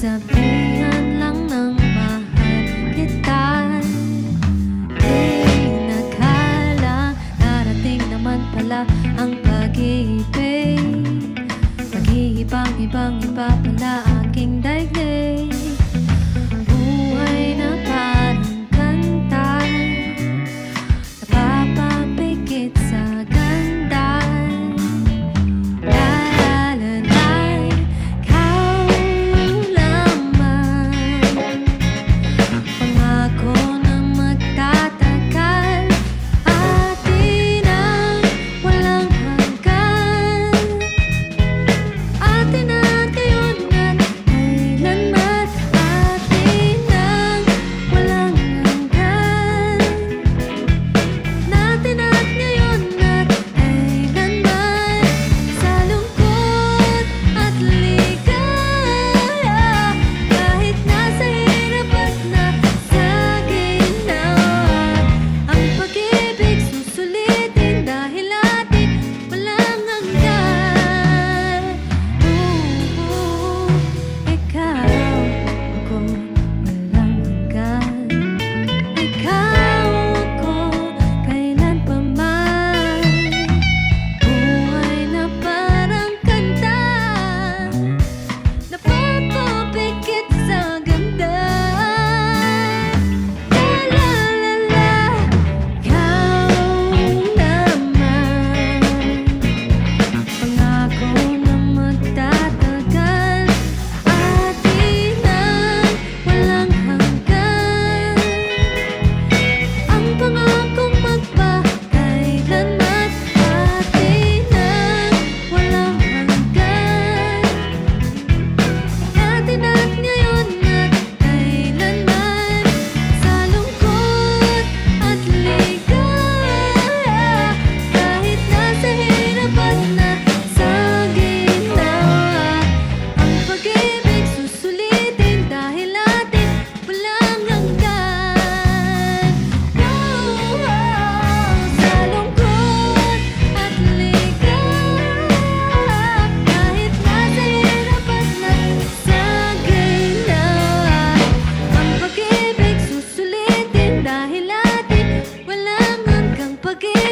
Sabihan lang ng mahal kita. Di nakala Darating naman pala ang pag-ibig. Nag-iibang-ibang iba pala ang que